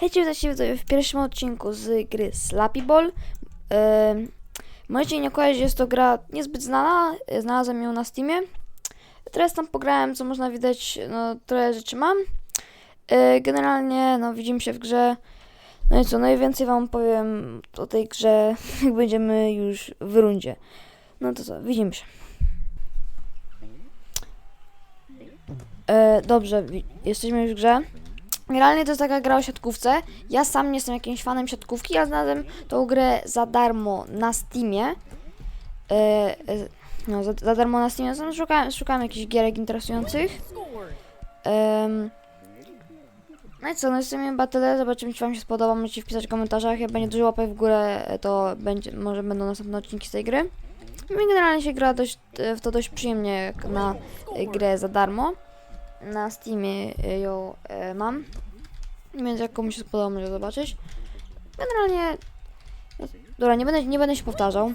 Hej, witajcie widzowie w pierwszym odcinku z gry Slappy Ball. Ym, możecie nie kojarzyć, jest to gra niezbyt znana, y, znalazłem ją na Steamie. Teraz tam pograłem, co można widać, no trochę rzeczy mam. Y, generalnie, no widzimy się w grze. No i co, najwięcej wam powiem o tej grze, jak będziemy już w rundzie. No to co, widzimy się. E, dobrze, jesteśmy już w grze. Generalnie to jest taka gra o siatkówce. Ja sam nie jestem jakimś fanem siatkówki, ale znalazłem tą grę za darmo na Steamie. E, no, za, za darmo na Steamie. Zresztą szukałem, szukałem jakichś gierek interesujących. Em, no i co, no jesteśmy battle, zobaczymy czy wam się spodoba, możecie wpisać w komentarzach, jak będzie dużo łapek w górę, e, to będzie, może będą następne odcinki z tej gry. No i generalnie się gra dość, w to dość przyjemnie jak na grę za darmo. Na Steamie ją mam. Więc jak komuś się spodoba, może zobaczyć. Generalnie. no, Dobra, nie będę, nie będę się powtarzał.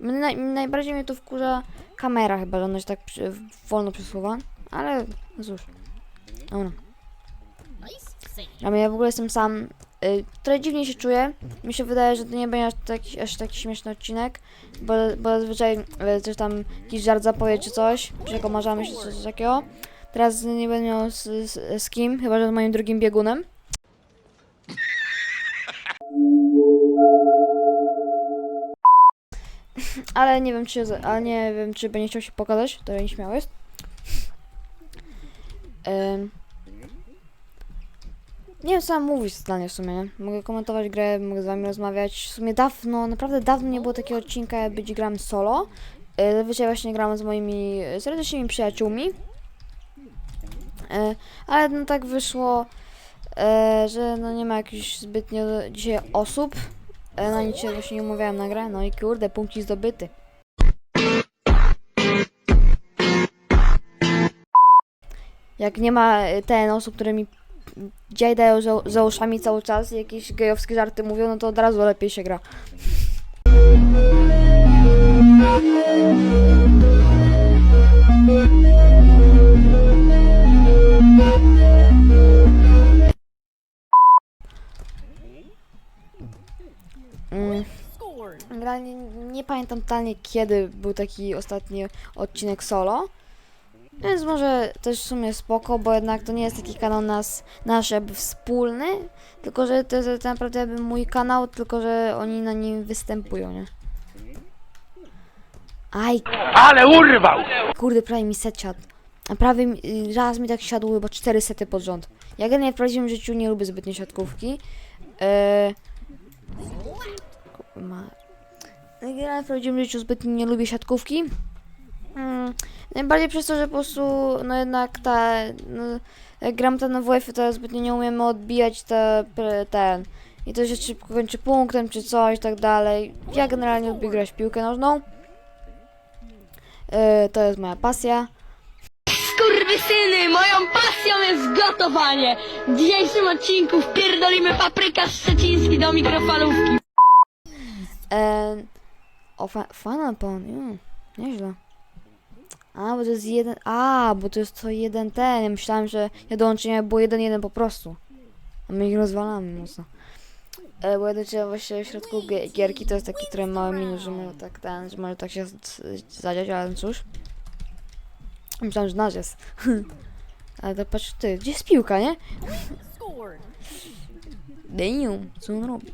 Naj, najbardziej mnie tu wkurza kamera chyba, że ona się tak przy, wolno przesuwa. Ale no cóż. Dobra. A ja w ogóle jestem sam. Y, trochę dziwnie się czuję. Mi się wydaje, że to nie będzie aż taki, aż taki śmieszny odcinek. Bo, bo zazwyczaj y, coś tam jakiś żart zapowie czy coś. Przekomarzamy się czy coś takiego. Teraz nie będę miał z, z, z kim, chyba że z moim drugim biegunem. Ale nie wiem czy, ale nie wiem czy będzie chciał się pokazać, to nieśmiały jest. Ym. Nie wiem mam mówić zdanie w sumie, nie? Mogę komentować grę, mogę z wami rozmawiać. W sumie dawno, naprawdę dawno nie było takiego odcinka, być gram solo. Zazwyczaj właśnie gram z moimi serdecznymi przyjaciółmi. E, ale no tak wyszło, e, że no nie ma jakichś zbytnio dzisiaj osób. E, na nic się właśnie nie umawiałem na grę. No i kurde, punkci zdobyty. Jak nie ma ten osób, które mi dziaj dają za, za uszami cały czas jakieś gejowskie żarty mówią, no to od razu lepiej się gra. Mm. Generalnie nie pamiętam totalnie kiedy był taki ostatni odcinek solo. Więc może też w sumie spoko, bo jednak to nie jest taki kanał nas, nasz jakby wspólny, tylko że to jest naprawdę jakby mój kanał, tylko że oni na nim występują, nie? Aj, Ale urwał! kurde, prawie mi set siadł. A prawie mi, raz mi tak siadło chyba cztery sety pod rząd. Ja generalnie w prawdziwym życiu nie lubię zbytnio siatkówki. Eee... Ja generalnie w prawdziwym życiu zbytnio nie lubię siatkówki. Mm, najbardziej przez to, że po prostu, no jednak ta, no, jak gram ten na WF, to zbytnio nie umiemy odbijać te, ten. I to się szybko kończy punktem, czy coś, tak dalej. Ja generalnie lubię grać w piłkę nożną. E, to jest moja pasja. Skurwysyny, moją pasją jest gotowanie! W dzisiejszym odcinku wpierdolimy papryka szczeciński do mikrofalówki. E, o, fa fana pan, mm, nieźle. A, bo to jest jeden, a, bo to jest co jeden ten, ja myślałem, że ja dołączenie było jeden jeden po prostu. A my ich rozwalamy mocno. E, bo trzeba właśnie w środku gie- gierki to jest taki trochę mały minus, że może tak ten, że może tak się zadziać, ale cóż. Myślałem, że nasz jest. ale to patrz ty, gdzie jest piłka, nie? Damn, co on robi?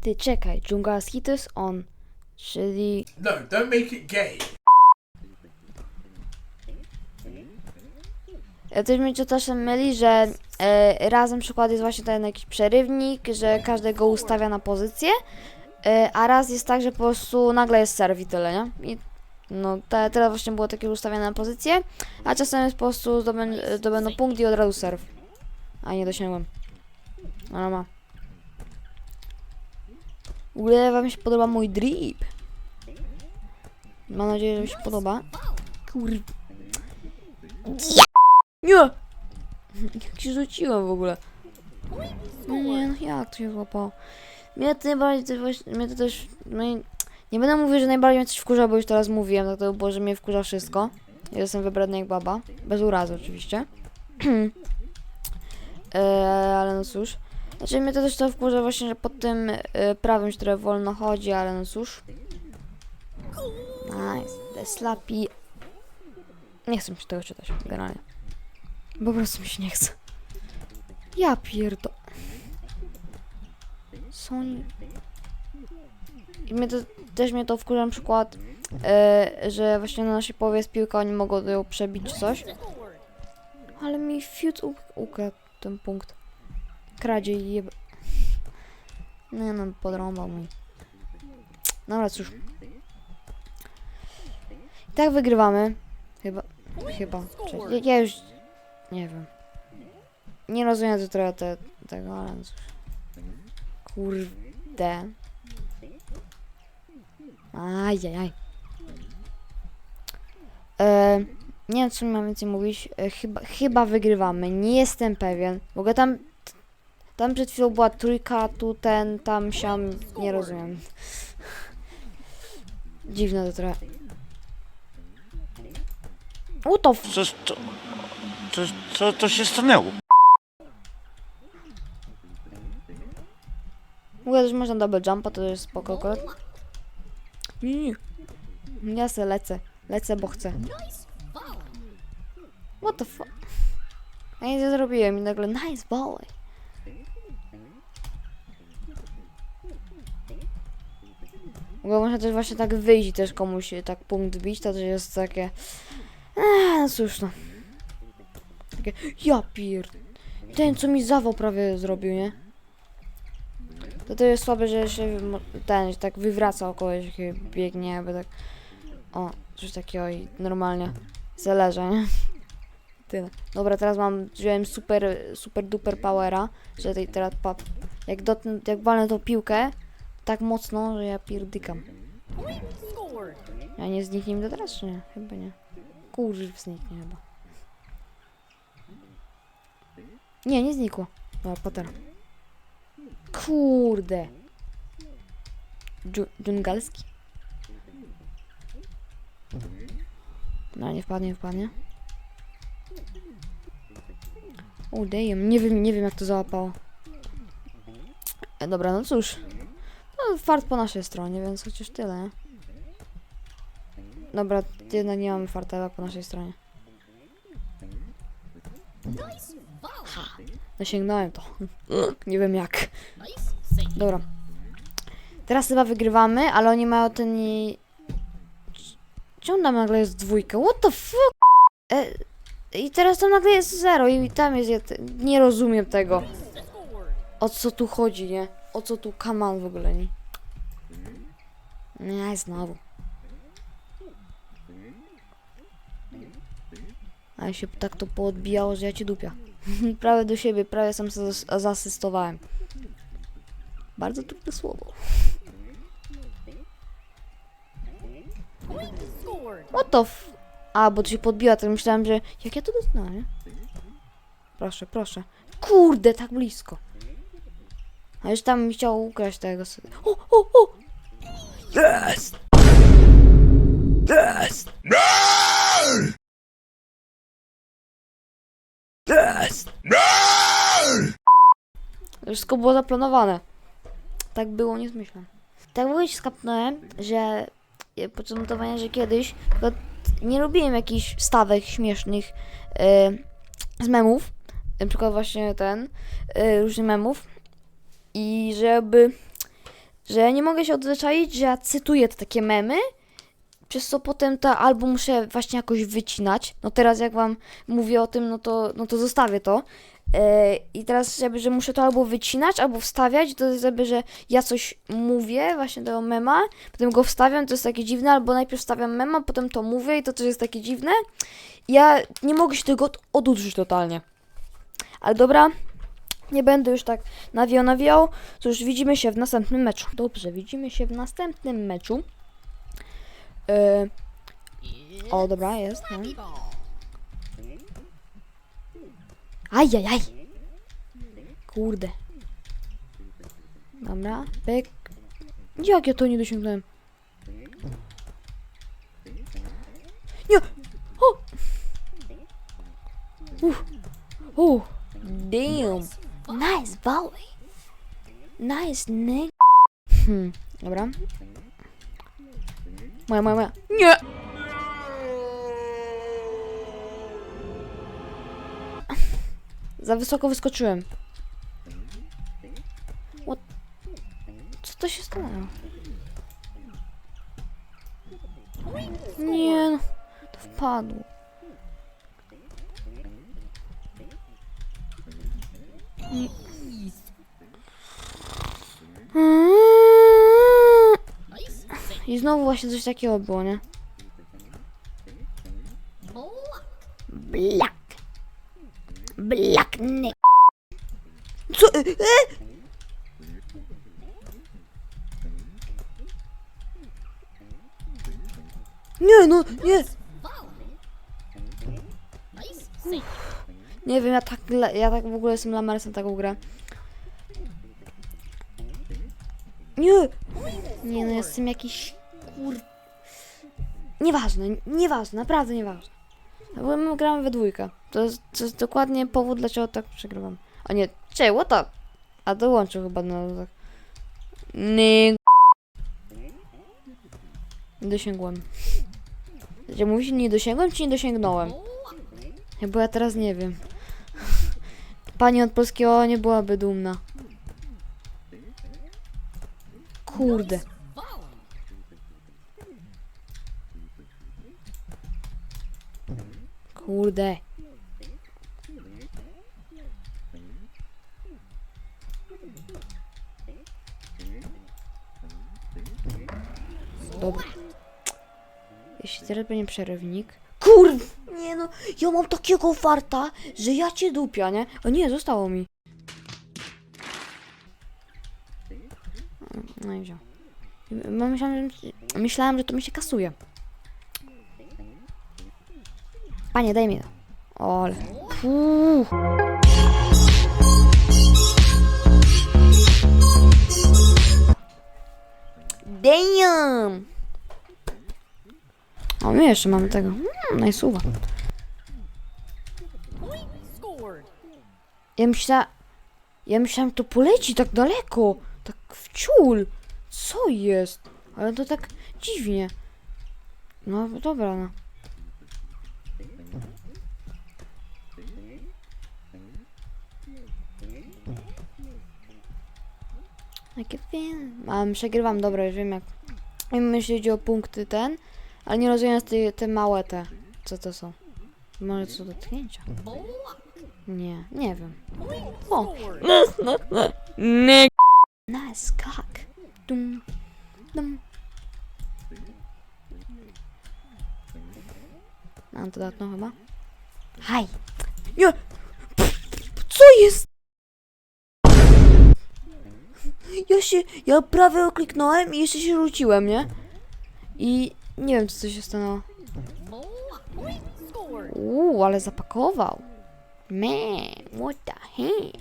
Ty czekaj, dżungarski to jest on. Czyli. No, don't make it gay. Ja też mnie to czasem myli, że e, razem przykład jest właśnie ten jakiś przerywnik, że każdy go ustawia na pozycję, e, a raz jest tak, że po prostu nagle jest serw i tyle, nie? I no te, teraz właśnie było takie ustawione na pozycję, a czasem jest po prostu zdobędę, zdobędą punkt i od razu serw. A nie dosięgłem. Ale ma. W ogóle wam się podoba mój drip. Mam nadzieję, że mi się podoba. Kur... Nie! Jak się rzuciłem w ogóle. No nie, no jak to się złapało? Mnie to najbardziej właśnie, mnie to też, no i Nie będę mówił, że najbardziej mnie coś wkurza, bo już teraz mówiłem, tak to było, że mnie wkurza wszystko. Ja jestem wybredny jak baba. Bez urazy oczywiście. e, ale no cóż. Znaczy mnie to też to wkurza właśnie, że pod tym e, prawem, które wolno chodzi, ale no cóż. Nice. The slappy. Nie chcę mi się tego czytać, generalnie. Po prostu mi się nie chce. Ja pierdo... Sony... I mnie to, też mnie to wkurza na przykład, e, że właśnie na naszej połowie jest piłka, oni mogą ją przebić czy coś. Ale mi fiut uk- ukradł ten punkt. Kradzie i jeb... Nie no, podrąbał mi. Dobra, cóż. I tak wygrywamy. Chyba. Chyba. Cześć. Ja, ja już... Nie wiem. Nie rozumiem to trochę te, tego, ale no cóż. Kurde. Ajajaj. E, nie wiem, co mam więcej mówić. E, chyba, chyba wygrywamy. Nie jestem pewien. Mogę tam... Tam przed chwilą była trójka, tu ten, tam, siam. Nie rozumiem. Dziwne to trochę. What the f... Co, co, co, co, co się stanęło? Mówię, że można double jumpa, to jest spoko akurat. Nie, nie. Ja se lecę. Lecę, bo chcę. What the fuck? Ja nic nie zrobiłem i nagle nice volley. Mogę można też właśnie tak wyjść i też komuś tak punkt bić, to też jest takie... Eee, no cóż no. Takie, ja pier... Ten, co mi zawał prawie zrobił, nie? To to jest słabe, że się ten tak wywraca około się biegnie, jakby tak. O, coś takiego i normalnie zależy, nie? Tyle. Dobra, teraz mam, wziąłem super, super duper powera, że tej teraz pa, jak dotnę, jak walnę tą piłkę tak mocno, że ja pierdykam. Ja nie zniknie mi to teraz, czy nie? Chyba nie. Kurwa, zniknie chyba. Nie, nie znikło. Dobra, Potter. Kurde. Dżu- Dżungalski. No nie wpadnie, nie wpadnie. O, damn. Nie wiem, nie wiem jak to załapało. E, dobra, no cóż. No, fart po naszej stronie, więc chociaż tyle. Dobra, jednak nie mamy fartela po naszej stronie. Ha, Dosięgnąłem to. nie wiem jak. Dobra. Teraz chyba wygrywamy, ale oni mają ten i... Czemu tam nagle jest dwójka? What the fuck? E, I teraz tam nagle jest zero i tam jest... jed- Nie rozumiem tego. O co tu chodzi, nie? O co tu kaman w ogóle, nie? Nie, znowu. A ja się tak to poodbijało, że ja cię dupia. prawie do siebie, prawie sam sobie zas- zaasystowałem. Bardzo trudne słowo. What the f... A, bo to się podbiła, tak myślałem, że... Jak ja to doznałem, nie? Proszę, proszę. Kurde, tak blisko. A już tam mi chciał ukraść tego... O, o, o! Jest! Jest! Jest! To Wszystko było zaplanowane. Tak było, nie zmyślam. Tak w ogóle się skapnąłem, że e, podczas notowania, że kiedyś nie lubiłem jakichś stawek śmiesznych e, z memów. Na przykład właśnie ten, e, różnych memów. I żeby, że nie mogę się odzwyczaić, że ja cytuję te takie memy, przez co potem to albo muszę właśnie jakoś wycinać. No teraz jak wam mówię o tym, no to, no to zostawię to. E, I teraz jakby, że muszę to albo wycinać, albo wstawiać, to jest jakby, że ja coś mówię, właśnie tego mema, potem go wstawiam, to jest takie dziwne, albo najpierw wstawiam mema, potem to mówię i to też jest takie dziwne. Ja nie mogę się tego od- oduczyć totalnie. Ale dobra, nie będę już tak nawijał, nawijał. Cóż, widzimy się w następnym meczu. Dobrze, widzimy się w następnym meczu. Yy... O, dobra, jest. No. Ajajaj. Kurde. Dobra, pyk. Jak ja to nie dosiągnąłem? Nie! O! Uff. Uff. Damn. Nice volley. Nice nigga. Hmm, dobra. Moja, moja, moja. Nie! Za wysoko wyskoczyłem. What? Co to się stało? Nie no, to wpadło. I znowu właśnie coś takiego było, nie? Black. Black Nick. Co? E? e? Nie, no, nie. Nie wiem, ja tak, ja tak w ogóle jestem lamersem taką grę. Nie! Nie no, jestem jakiś kur... Nieważne, nieważne, naprawdę nieważne. Bo my gramy we dwójkę. To jest, to jest dokładnie powód, dlaczego tak przegrywam. A nie, czej, what the... A dołączył chyba no tak. Nie. Dosięgłem. Gdzie mówisz, nie dosięgłem, czy nie dosięgnąłem? Bo ja teraz nie wiem. Pani od polskiego nie byłaby dumna. Kurde. Kurde. Dobra. Jeśli teraz będzie przerywnik. Kurw! Nie no, ja mam takiego farta, że ja cię dupia, nie? O nie, zostało mi. No i wziął. Myślałem, że to mi się kasuje. Panie, daj mi to. Ole. Puh. Damn! O, my jeszcze mamy tego. Mm, najsuwa. Ja myślałem... Ja myślałem, to poleci tak daleko. Tak w ciul. Co jest? Ale to tak dziwnie. No dobra, no. Jakie film? A, przegrywam, dobra, już wiem jak. Wiem, jeśli chodzi o punkty ten, ale nie rozumiem te, te małe te. Co to są? Może to są dotknięcia? Nie, nie wiem. O! Nie. Nice cock. Dum, dum. Mam to datno chyba. Haj! Nie! Co jest? Ja się, ja prawie kliknąłem i jeszcze się rzuciłem, nie? I nie wiem, co się stanęło. Uuu, ale zapakował. Man, what the hell?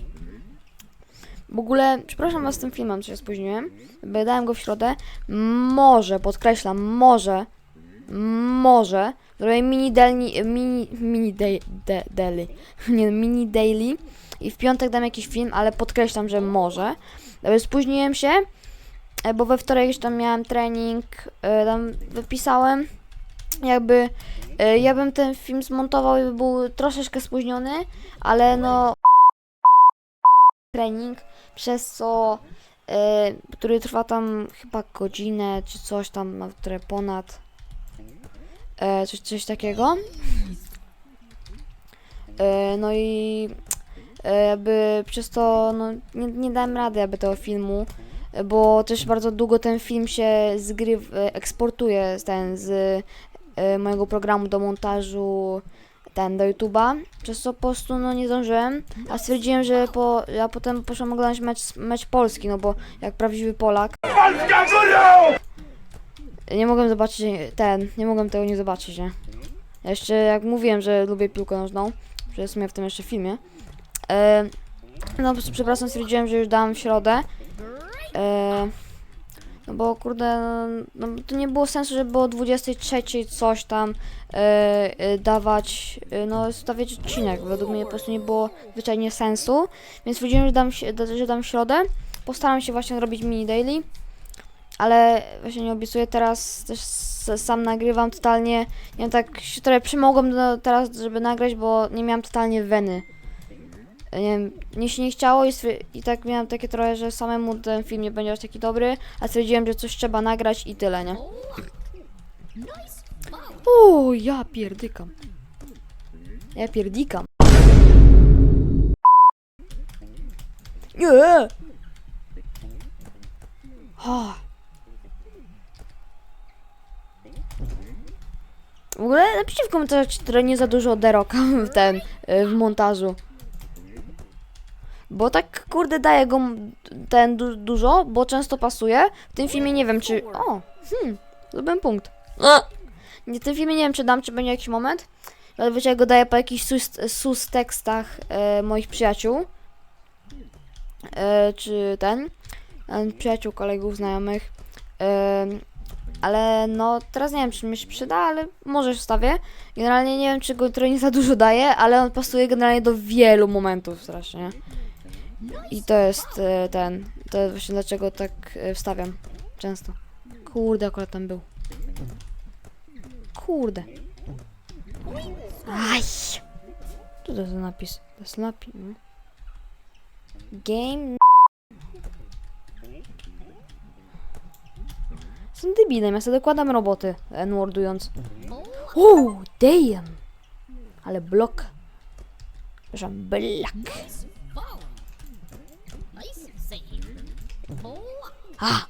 W ogóle, przepraszam was z tym filmem, co się spóźniłem. Dałem go w środę. Może, podkreślam, może, może zrobię mini daily, mini, mini day, de, daily, nie, mini daily i w piątek dam jakiś film, ale podkreślam, że może. E, Spóźniłem się, e, bo we wtorek jeszcze tam miałem trening, e, tam wypisałem. Jakby e, ja bym ten film zmontował i by był troszeczkę spóźniony, ale no trening, przez co który trwa tam chyba godzinę czy coś tam, no, które ponad coś, coś takiego. No i jakby przez to no, nie, nie dałem rady jakby tego filmu, e, bo też bardzo długo ten film się zgryw, e, eksportuje z ten z e, mojego programu do montażu ten do YouTube'a, przez co po prostu no nie zdążyłem, a stwierdziłem, że po, ja potem poszłam oglądać mecz, mecz Polski, no bo jak prawdziwy Polak nie mogłem zobaczyć ten, nie mogłem tego nie zobaczyć, nie? Jeszcze jak mówiłem, że lubię piłkę nożną, że jest w sumie w tym jeszcze filmie. No przepraszam, stwierdziłem, że już dałem w środę. No bo kurde, no to nie było sensu, żeby o 23 coś tam e, e, dawać, e, no stawiać odcinek. Według mnie po prostu nie było zwyczajnie sensu. Więc stwierdziłem, że dam, że dam środę. Postaram się właśnie robić mini daily. Ale właśnie nie obiecuję teraz, też sam nagrywam totalnie. Nie wiem, tak się trochę przymogłem do, teraz, żeby nagrać, bo nie miałam totalnie weny. Nie wiem, mnie się nie chciało i, i tak miałam takie trochę, że samemu ten film nie będzie aż taki dobry, a stwierdziłem, że coś trzeba nagrać i tyle, nie? O, ja pierdykam. Ja pierdikam. Nie! O. W ogóle napiszcie w komentarzach, czy nie za dużo deroka w ten, y, w montażu. Bo tak, kurde, daję go ten du dużo, bo często pasuje. W tym filmie nie wiem, czy... O, hmm, zdobyłem punkt. A! Nie, w tym filmie nie wiem, czy dam, czy będzie jakiś moment. Zazwyczaj go daję po jakichś sus, sus tekstach e, moich przyjaciół. E, czy ten. E, przyjaciół, kolegów, znajomych. E, ale no, teraz nie wiem, czy mi się przyda, ale może wstawię. Generalnie nie wiem, czy go trochę nie za dużo daje, ale on pasuje generalnie do wielu momentów strasznie. I to jest e, ten. To jest właśnie dlaczego tak e, wstawiam często. Kurde, akurat tam był. Kurde. Aj! Co to za napis? To jest napis. no. Game. Jestem debilem, ja sobie dokładam roboty, n-wordując. Uuu, damn! Ale blok. Przepraszam, blak. A!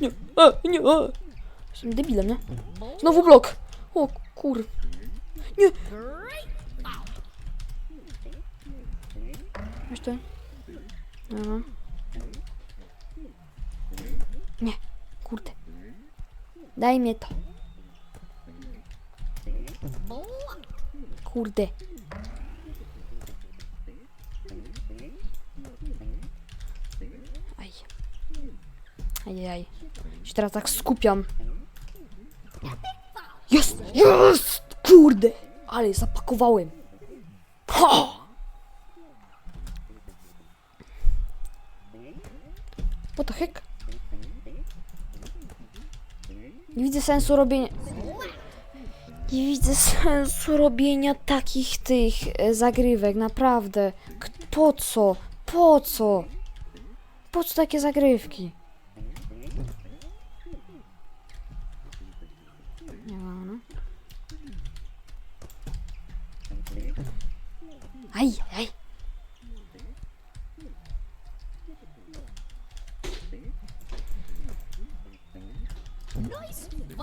Nie, e, nie, e. Jestem debilem, nie? Znowu blok! O kur... Nie! Weź to. Dobra. Nie, kurde. Daj mi to. Kurde. Ajajaj. Się teraz tak skupiam. Jest! Jest! Kurde! Ale zapakowałem. Ha! What the heck? Nie widzę sensu robienia... Nie widzę sensu robienia takich tych e, zagrywek, naprawdę. Po co? Po co? Po co takie zagrywki? Nie ma, no. Aj, aj.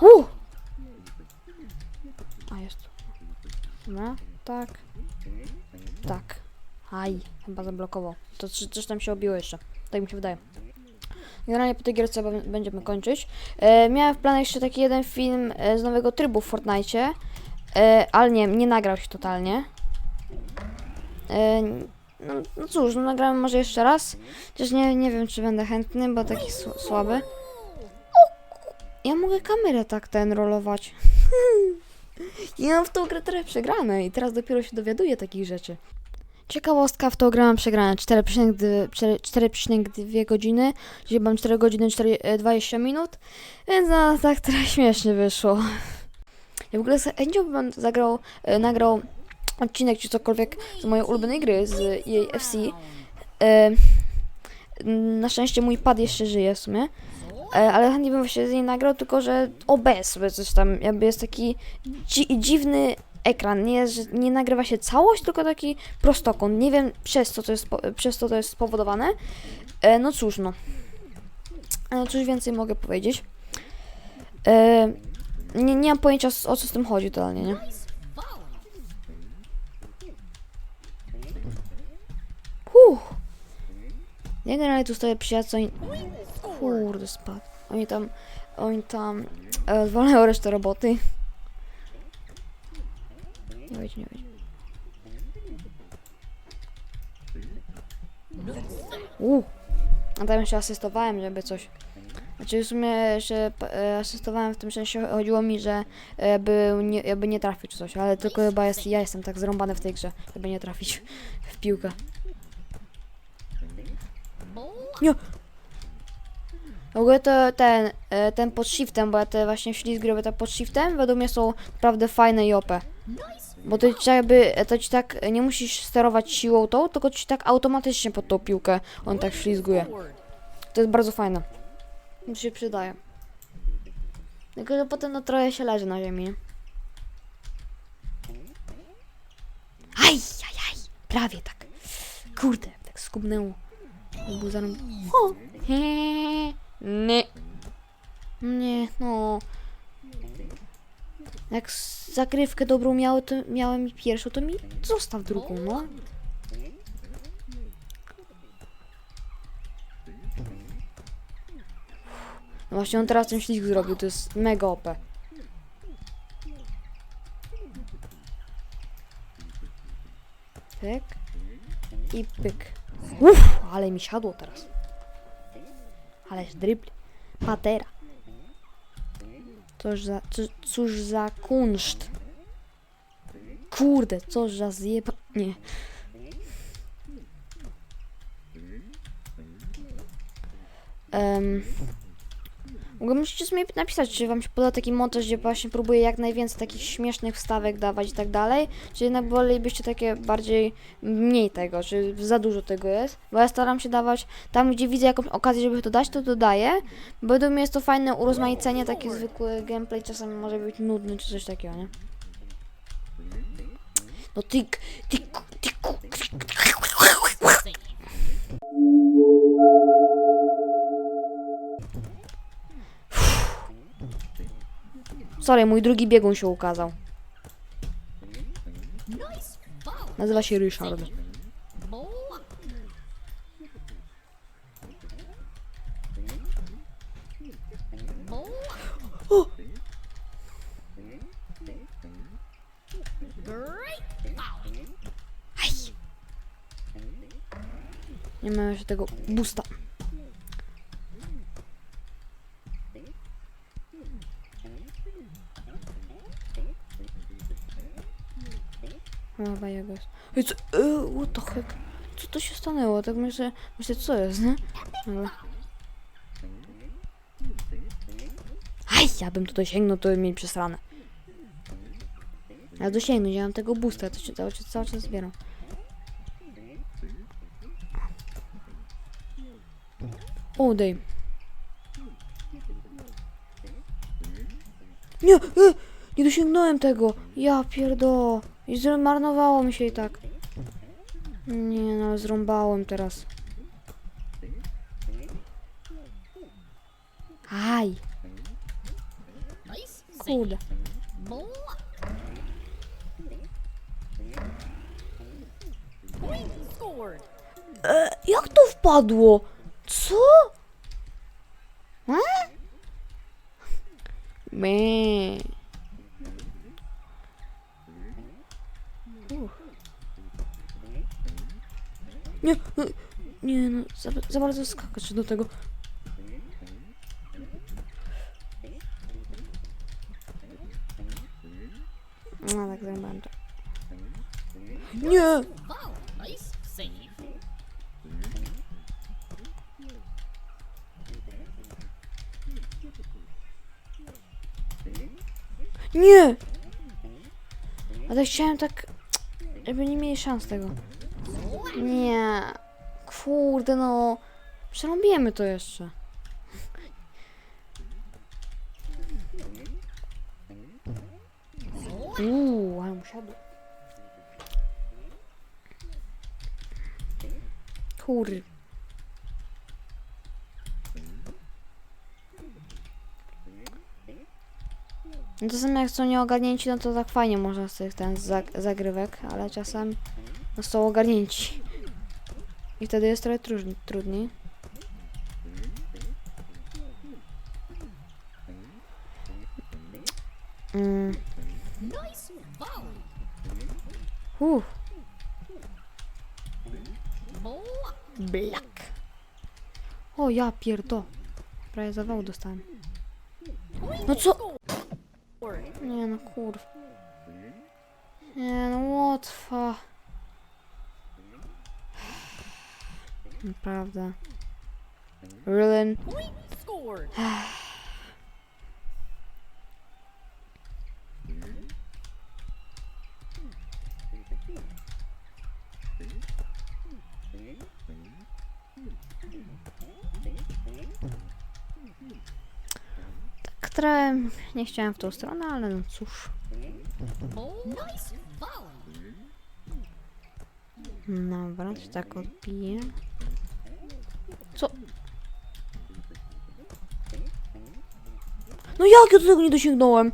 Uh! A jest. No, tak. Tak. Chyba zablokował. To coś, tam się obiło jeszcze. Tak mi się wydaje. Generalnie po tej gierce będziemy kończyć. E, miałem w planach jeszcze taki jeden film e, z nowego trybu w Fortnite, e, ale nie, nie nagrał się totalnie. E, no, no cóż, no nagrałem może jeszcze raz. Chociaż nie, nie wiem, czy będę chętny, bo taki sł- słaby. Ja mogę kamerę tak ten rolować. ja mam w tą grę trochę przegrane i teraz dopiero się dowiaduję takich rzeczy. Ciekawostka, w tą grę mam przegrane 4,2 4 4,2 godziny, dzisiaj mam 4 godziny 4, e, 20 minut, więc no tak trochę śmiesznie wyszło. Ja w ogóle z chęcią bym zagrał, e, nagrał odcinek czy cokolwiek z mojej ulubionej gry, z jej FC. E, na szczęście mój pad jeszcze żyje w sumie. E, ale chętnie bym właśnie z niej nagrał, tylko że OBS sobie coś tam, jakby jest taki dzi dziwny ekran, nie, nie nagrywa się całość, tylko taki prostokąt. Nie wiem przez co to jest, przez co to jest spowodowane. E, no cóż, no. E, cóż więcej mogę powiedzieć. E, nie, nie mam pojęcia o co z tym chodzi totalnie, nie? Huh. Generalnie tu stoję przyjaciół, oni... Kurde, spadł. Oni tam, oni tam e, resztę roboty. Nie wejdź, nie wejdź. Uuu. A tam jeszcze asystowałem, żeby coś. Znaczy w sumie jeszcze e, asystowałem w tym sensie, chodziło mi, że e, by nie, jakby nie trafić czy coś, ale tylko chyba jest, ja jestem tak zrąbany w tej grze, żeby nie trafić w piłkę. Nie! W ogóle to ten, e, ten pod shiftem, bo ja te właśnie ślizgi robię tak pod shiftem, według mnie są naprawdę fajne i OP. Bo to ci jakby, to ci tak, nie musisz sterować siłą tą, tylko ci tak automatycznie pod tą piłkę on tak ślizguje. To jest bardzo fajne. Mi się przydaje. Tylko, że potem no trochę się leży na ziemi. Aj, aj, aj. Prawie tak. Kurde, tak skubnęło. Był zarąb... O! Nie. Nie, no. Jak zagrywkę dobrą miały, to miałem pierwszą, to mi zostaw drugą, no. No właśnie on teraz ten ślizg zrobił, to jest mega OP. Pyk. I pyk. Uff, ale mi siadło teraz. Ależ dribble. Patera. Cóż za, co- cóż za kunszt. Kurde, cóż za zjeba... Nie. Um, musicie sobie napisać, czy wam się podoba taki montaż, gdzie właśnie próbuję jak najwięcej takich śmiesznych wstawek dawać i tak dalej, czy jednak wolelibyście takie bardziej mniej tego, czy za dużo tego jest, bo ja staram się dawać tam, gdzie widzę jakąś okazję, żeby to dać, to dodaję, bo według mnie jest to fajne urozmaicenie, taki zwykły gameplay czasami może być nudny, czy coś takiego, nie? No ty, ty, ty, Sorry, mój drugi biegun się ukazał. Nazywa się Ryszard. O! Nie mam jeszcze tego busta. Ej, co? E, what the heck? Co to się stanęło? Tak myślę, myślę co jest, nie? Dobra. Aj, ja bym to dosięgnął, to bym mieli przesrane. Ja dosięgnąć, ja mam tego boosta, to się cały, cały czas zbieram. O, dej. Nie, e, nie dosięgnąłem tego. Ja pierdo. I zmarnowało mi się i tak. Nie no, zrąbałem teraz. Aj. Kurde. E, jak to wpadło? Co? E? Me. Nie, no, nie no, za, za bardzo skakać do tego. No tak zajmowałem to. Nie! Nie! Ale chciałem tak, żeby nie mieli szans tego. Nie. Kurde no. Przerąbiemy to jeszcze. Uuu, ale mu. Kur. No czasem jak są nieogarnięci, no to tak fajnie można z tych ten zag zagrywek, ale czasem no są ogarnięci. I wtedy jest trochę trudni- trudniej. Mm. Uff. Black. O, ja pierdo. Prawie zawału dostałem. No co? Nie no, kurw. Nie no, łatwa. Naprawdę. Really? Tak trochę nie chciałem w tą stronę, ale no cóż. Dobra, się tak odbije. Co? No jak ja do tego nie dosięgnąłem?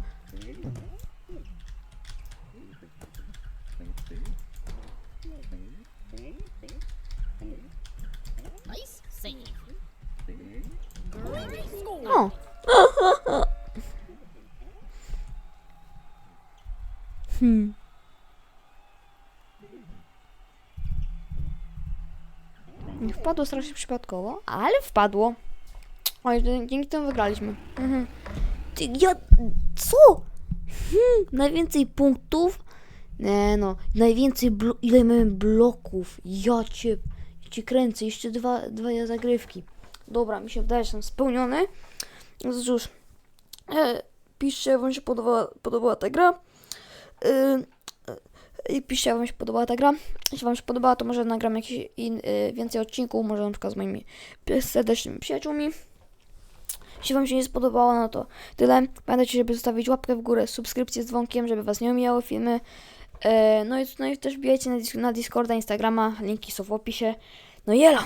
Wpadło strasznie przypadkowo, ale wpadło. Oj, dzięki temu wygraliśmy. Mhm. Ty, ja... Co? Hmm, najwięcej punktów? Nie no, najwięcej blo... Ile miałem bloków? Ja cię... Ja cię kręcę, jeszcze dwa, dwa zagrywki. Dobra, mi się wydaje, że jestem spełniony. No cóż, e, piszcie, jak wam się podobała, podobała ta gra. E, I piszcie, jak wam się podobała ta gra. Jeśli wam się podobała, to może nagram jakieś in, e, więcej odcinków, może na przykład z moimi serdecznymi przyjaciółmi. Jeśli wam się nie spodobało, no to tyle. Pamiętajcie, żeby zostawić łapkę w górę, subskrypcję z dzwonkiem, żeby was nie omijały filmy. E, no, i, no i też wbijajcie na, na Discorda, Instagrama, linki są w opisie. No jelo!